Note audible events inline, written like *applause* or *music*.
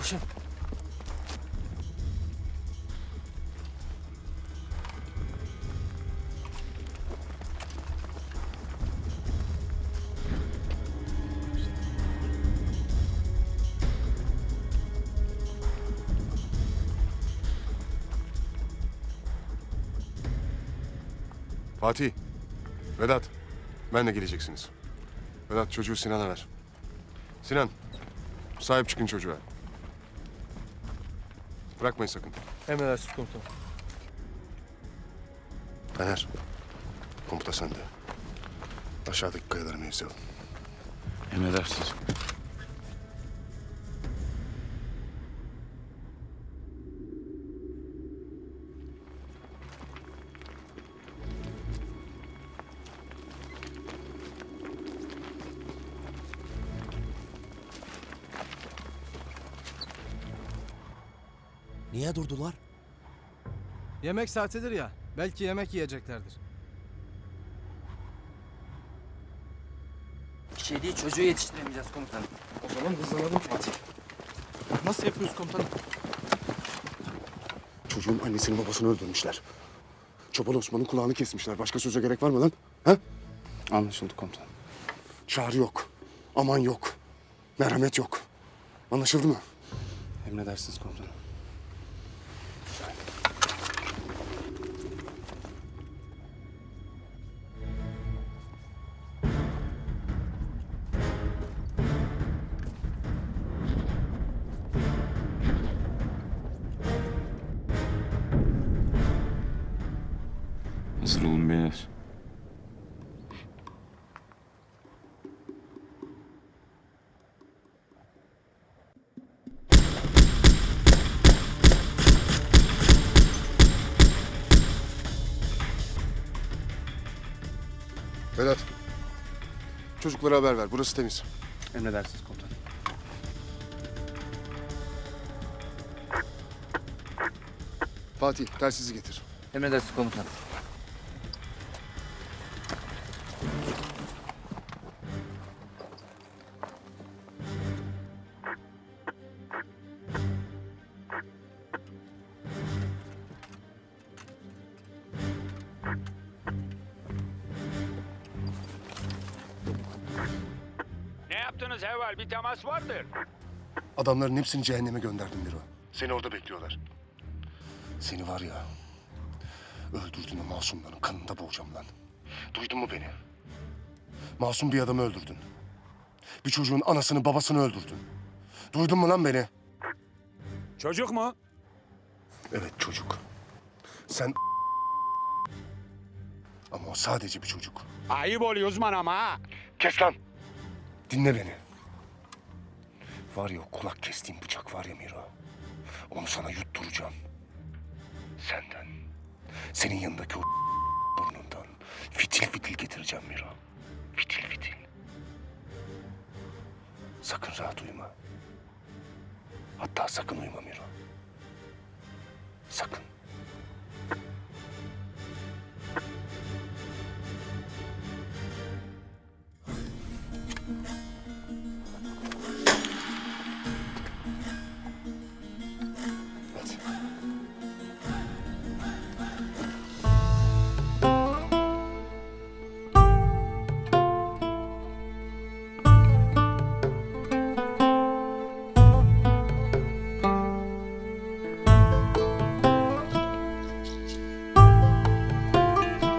Çavuşum. Fatih, Vedat, benle geleceksiniz. Vedat çocuğu Sinan'a ver. Sinan, sahip çıkın çocuğa. Bırakmayın sakın. Emredersiniz komutanım. Taner, komuta sende. Aşağıdaki kayaları mevzialım. Emredersiniz. Niye durdular? Yemek saatidir ya. Belki yemek yiyeceklerdir. Bir şey değil çocuğu yetiştiremeyeceğiz komutanım. O zaman hızlanalım Fatih. Nasıl yapıyoruz komutanım? Çocuğun annesini babasını öldürmüşler. Çoban Osman'ın kulağını kesmişler. Başka söze gerek var mı lan? Ha? Anlaşıldı komutanım. Çağrı yok. Aman yok. Merhamet yok. Anlaşıldı mı? Emredersiniz komutanım. Hazır olun beyler. Vedat. Çocuklara haber ver. Burası temiz. Emredersiniz komutanım. Fatih, telsizi getir. Emredersiniz komutanım. Yaptınız Heval? Bir temas vardır. Adamların hepsini cehenneme gönderdim Miro. Seni orada bekliyorlar. Seni var ya, öldürdüğün o masumların kanında boğacağım lan. Duydun mu beni? Masum bir adamı öldürdün. Bir çocuğun anasını babasını öldürdün. Duydun mu lan beni? Çocuk mu? Evet çocuk. Sen ama o sadece bir çocuk. Ayıp oluyor uzman ama ha. Kes lan. Dinle beni. Var ya o kulak kestiğim bıçak var ya Miro. Onu sana yutturacağım. Senden. Senin yanındaki o *laughs* burnundan. Fitil fitil getireceğim Miro. Fitil fitil. Sakın rahat uyuma. Hatta sakın uyuma Miro. Sakın.